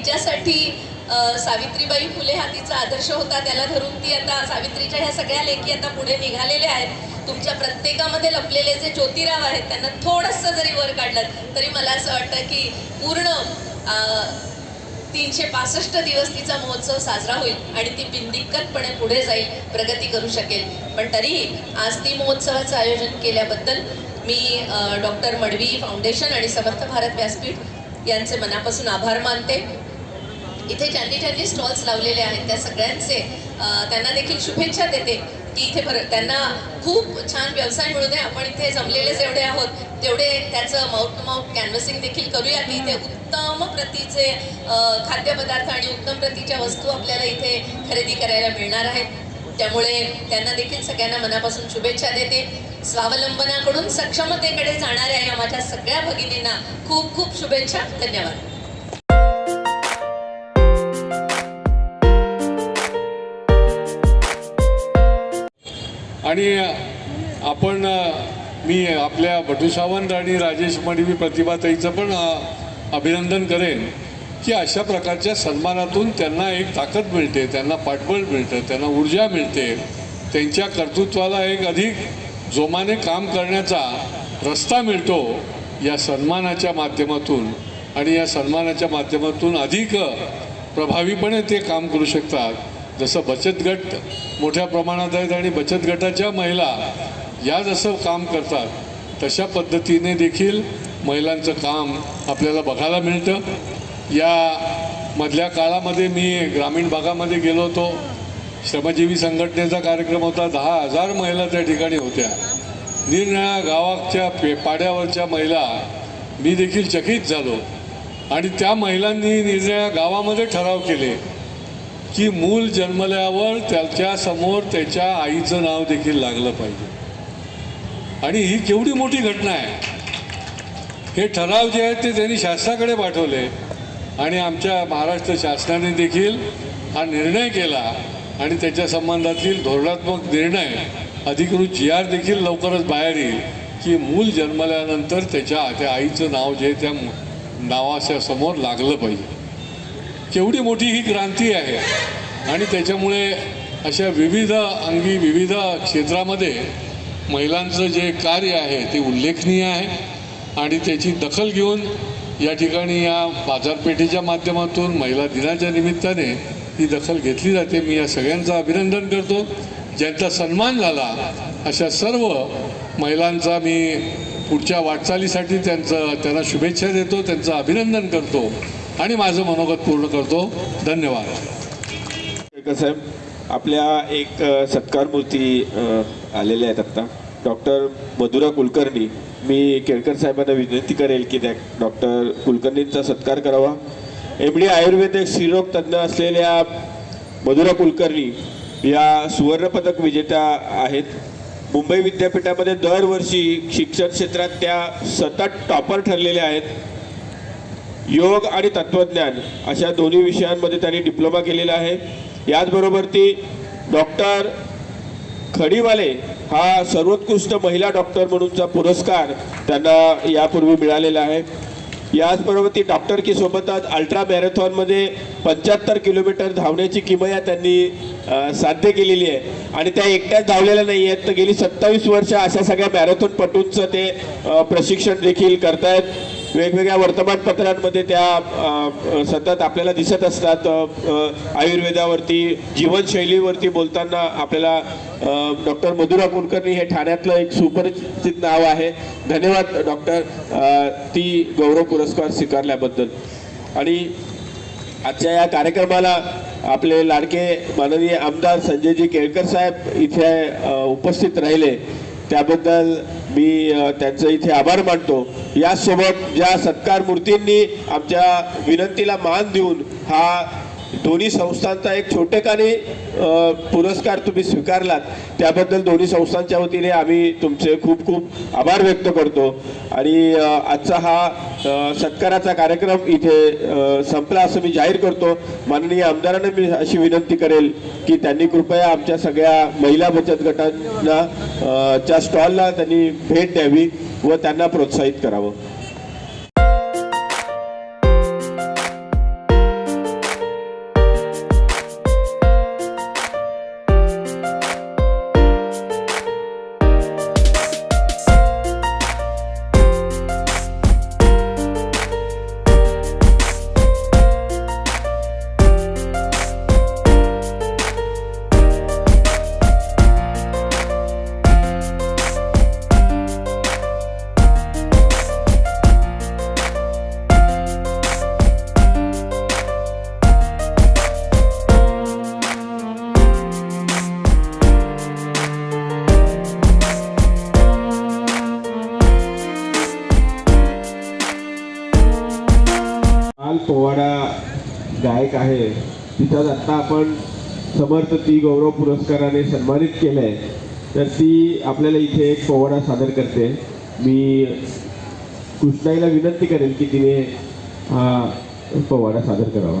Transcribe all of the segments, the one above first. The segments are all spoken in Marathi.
तिच्यासाठी सावित्रीबाई फुले हा तिचा आदर्श होता त्याला धरून ती आता सावित्रीच्या ह्या सगळ्या लेखी आता पुढे निघालेल्या आहेत. तुमच्या प्रत्येकामध्ये लपलेले जे ज्योतिराव आहेत त्यांना थोडंसं जरी वर काढलं तरी मला असं वाटतं की पूर्ण तीनशे पासष्ट दिवस तिचा महोत्सव साजरा होईल आणि ती बिनदिक्कतपणे पुढे जाईल प्रगती करू शकेल. पण तरीही आज ती महोत्सवाचं आयोजन केल्याबद्दल मी डॉक्टर मडवी फाउंडेशन आणि समर्थ भारत व्यासपीठ यांचे मनापासून आभार मानते. इथे ज्यांनी ज्यांनी स्टॉल्स लावलेले आहेत त्या सगळ्यांचे. त्यांना देखील शुभेच्छा देते की इथे पर त्यांना खूप छान व्यवसाय मिळू दे आपण इथे जमलेले जेवढे आहोत तेवढे त्याचं माउथ टू माउथ कॅनव्हसिंग देखील करूया की इथे उत्तम प्रतीचे खाद्यपदार्थ आणि उत्तम प्रतीच्या वस्तू आपल्याला इथे खरेदी करायला मिळणार आहेत. त्यामुळे त्यांना देखील सगळ्यांना मनापासून शुभेच्छा देते. स्वावलंबनाकडून सक्षमतेकडे जाणाऱ्या या माझ्या सगळ्या भगिनींना खूप खूप शुभेच्छा. धन्यवाद. आणि आपण मी आपल्या भटू सावंत आणि राजेश मडवी प्रतिभाताईचं पण अभिनंदन करेन की अशा प्रकारच्या सन्मानातून त्यांना एक ताकद मिळते त्यांना पाठबळ मिळतं त्यांना ऊर्जा मिळते. त्यांच्या कर्तृत्वाला एक अधिक जोमाने काम करण्याचा रस्ता मिळतो या सन्मानाच्या माध्यमातून. आणि या सन्मानाच्या माध्यमातून अधिक प्रभावीपणे ते काम करू शकतात. जसं बचत गट मोठ्या प्रमाणात आहेत आणि बचत गटाच्या महिला या जसं काम करतात तशा पद्धतीने देखील महिलांचं काम आपल्याला बघायला मिळतं. या मधल्या काळामध्ये मी ग्रामीण भागामध्ये गेलो होतो. श्रमजीवी संघटनेचा कार्यक्रम होता. दहा हजार महिला त्या ठिकाणी होत्या. निरनिळ्या गावाच्या पे पाड्यावरच्या महिला मी देखील चकित झालो. आणि त्या महिलांनी निरनिळ्या गावामध्ये ठराव केले. की मूल जन्मल्यावर त्याच्यासमोर त्याच्या आईचं नाव देखील लागलं पाहिजे. आणि ही केवढी मोठी घटना आहे. हे ठराव जे आहेत ते त्यांनी शासनाकडे पाठवले. आणि आमच्या महाराष्ट्र शासनाने देखील हा निर्णय केला आणि त्याच्या संबंधातील धोरणात्मक निर्णय अधिकृत जी आर देखील लवकरच बाहेर येईल की मूल जन्मल्यानंतर त्याच्या त्या आईचं नाव जे त्या नावाच्या समोर लागलं पाहिजे. केवढी मोठी ही क्रांती आहे. आणि त्याच्यामुळे अशा विविध अंगी विविध क्षेत्रामध्ये महिलांचं जे कार्य आहे ते उल्लेखनीय आहे. आणि त्याची दखल घेऊन या ठिकाणी या बाजारपेठेच्या माध्यमातून महिला दिनाच्या निमित्ताने ही दखल घेतली जाते. मी या सगळ्यांचं अभिनंदन करतो. ज्यांचा सन्मान झाला अशा सर्व महिलांचा मी पुढच्या वाटचालीसाठी त्यांचं त्यांना शुभेच्छा देतो त्यांचं अभिनंदन करतो. आणि माझं मनोगत पूर्ण करतो. धन्यवाद. केळकर साहेब आपल्या एक सत्कारमूर्ती सत्कार मूर्ती आलेल्या आहेत आत्ता डॉक्टर मधुरा कुलकर्णी. मी केळकर साहेबांना विनंती करेल की त्या डॉक्टर कुलकर्णींचा सत्कार करावा. एम डी आयुर्वेदिक स्त्रीरोग तज्ज्ञ असलेल्या मधुरा कुलकर्णी या सुवर्णपदक विजेत्या आहेत. मुंबई विद्यापीठामध्ये दरवर्षी शिक्षण क्षेत्रात त्या सतत टॉपर ठरलेल्या आहेत. योग आणि तत्वज्ञान अशा दोन्ही विषयांमध्ये त्यांनी डिप्लोमा केलेला आहे. याचबरोबर ती डॉक्टर खडीवाले हा सर्वोत्कृष्ट महिला डॉक्टर म्हणूनचा पुरस्कार त्यांना यापूर्वी मिळालेला आहे. याचबरोबर ती डॉक्टर की सोबतच अल्ट्रा मॅरेथॉनमध्ये पंच्याहत्तर किलोमीटर धावण्याची किमया त्यांनी साध्य केलेली आहे. आणि त्या एकट्याच धावलेल्या नाही आहेत तर गेली सत्तावीस वर्ष अशा सगळ्या मॅरेथॉनपटूंचं ते प्रशिक्षण देखील करतायत. वेगवेगळ्या वर्तमानपत्रांमध्ये त्या सतत आपल्याला दिसत असतात. आयुर्वेदावरती जीवनशैलीवरती बोलताना आपल्याला डॉक्टर मधुरा कुलकर्णी हे ठाण्यातलं एक सुपरिचित नाव आहे. धन्यवाद डॉक्टर. ती गौरव पुरस्कार स्वीकारल्याबद्दल. आणि आजच्या या कार्यक्रमाला आपले लाडके माननीय आमदार संजयजी केळकर साहेब इथे उपस्थित राहिले. त्याबद्दल मी त्यांचं इथे आभार मानतो. याचसोबत ज्या सत्कार मूर्तींनी आमच्या विनंतीला मान देऊन हा दोन्ही संस्थांचा एक छोटेखानी पुरस्कार तुम्ही स्वीकारलात. त्याबद्दल दोन्ही संस्थांच्या वतीने आम्ही तुमचे खूप खूप आभार व्यक्त करतो. आणि आजचा हा सत्काराचा कार्यक्रम इथे संपला असं मी जाहीर करतो. माननीय आमदारांना मी अशी विनंती करेल की त्यांनी कृपया आमच्या सगळ्या महिला बचत गटांना च्या स्टॉलला त्यांनी भेट द्यावी व त्यांना प्रोत्साहित करावं. तिथं आत्ता आपण समर्थ ती गौरव पुरस्काराने सन्मानित केलं आहे तर ती आपल्याला इथे एक पोवाडा सादर करते. मी कृष्णाईला विनंती करेन की तिने हा पोवाडा सादर करावा.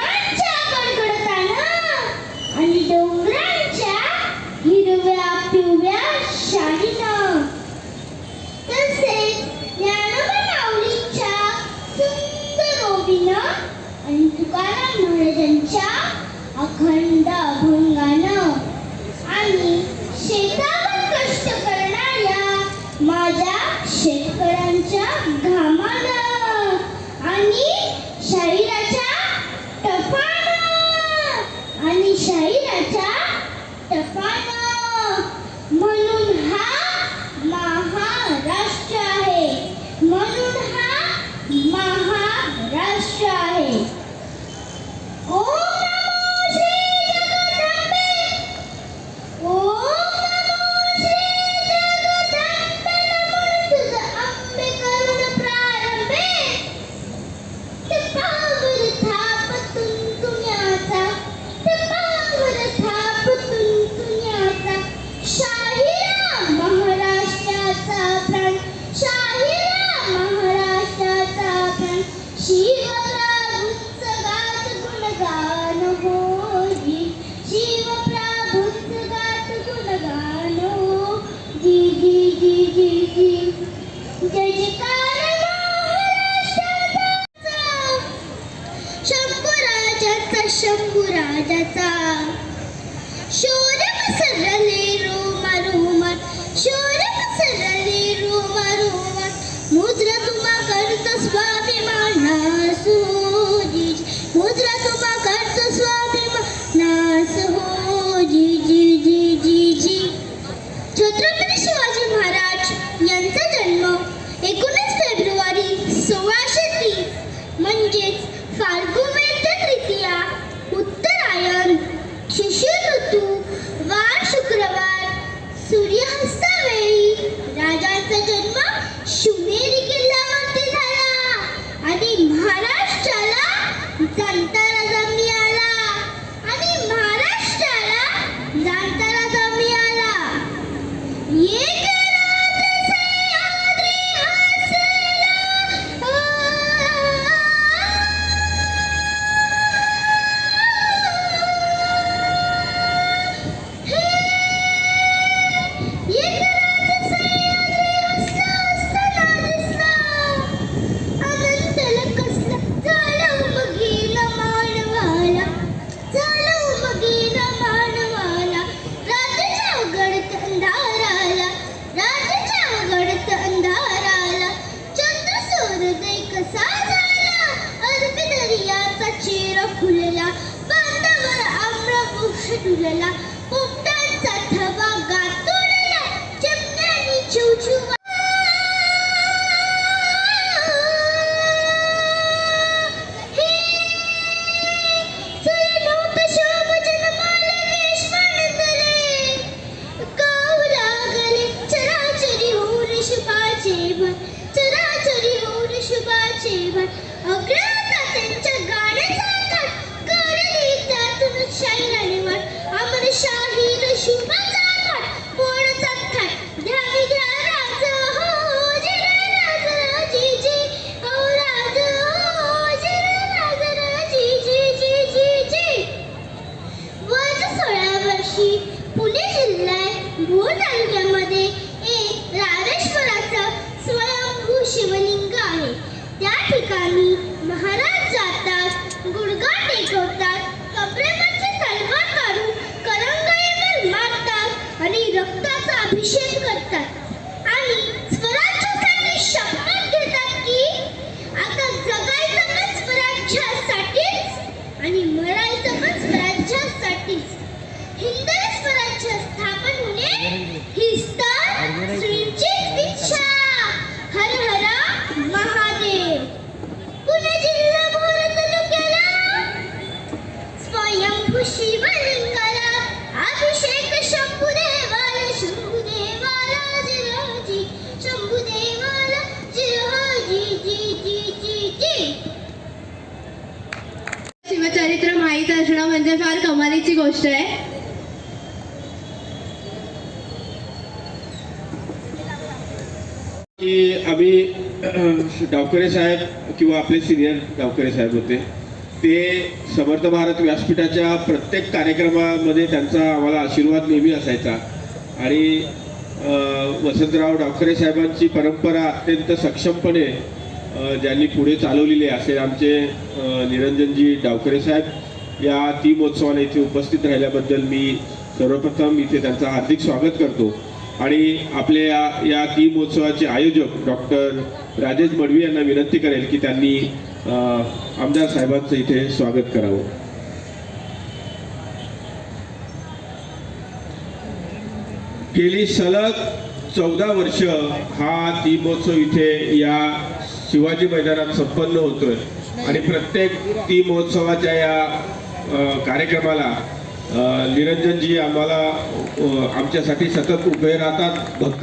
राजाचा. शोर पसरले शोर पसरले मुद्रा तुम्हा करत स्वाभिमाना मुद्रा तुम्हा करत स्वाभिमाना जी जी जी जी जी. Chhatrapati He lives. माहीत असणं म्हणजे फार कमालीची गोष्ट आहे. की आम्ही डावकरे साहेब किंवा आपले सिनियर डावकरे साहेब होते ते समर्थ भारत व्यासपीठाच्या प्रत्येक कार्यक्रमामध्ये त्यांचा आम्हाला आशीर्वाद नेहमी असायचा. आणि वसंतराव डावकरे साहेबांची परंपरा अत्यंत सक्षमपणे ज्यांनी पुढे चालवलेली आहे असे आमचे निरंजनजी डावकरे साहेब या ती महोत्सवाला इथे उपस्थित राहिल्याबद्दल मी सर्वप्रथम इथे त्यांचं हार्दिक स्वागत करतो. आणि आपल्या या या ती महोत्सवाचे आयोजक डॉक्टर राजेश मडवी यांना विनंती करेल की त्यांनी आमदार साहेबांचं इथे स्वागत करावं. गेली सलग चौदा वर्ष हा ती महोत्सव इथे या शिवाजी मैदानात संपन्न होतोय. आणि प्रत्येक ती महोत्सवाच्या या कार्यक्रमाला निरंजनजी आम्हाला आमच्यासाठी सतत उभे राहतात. भक्त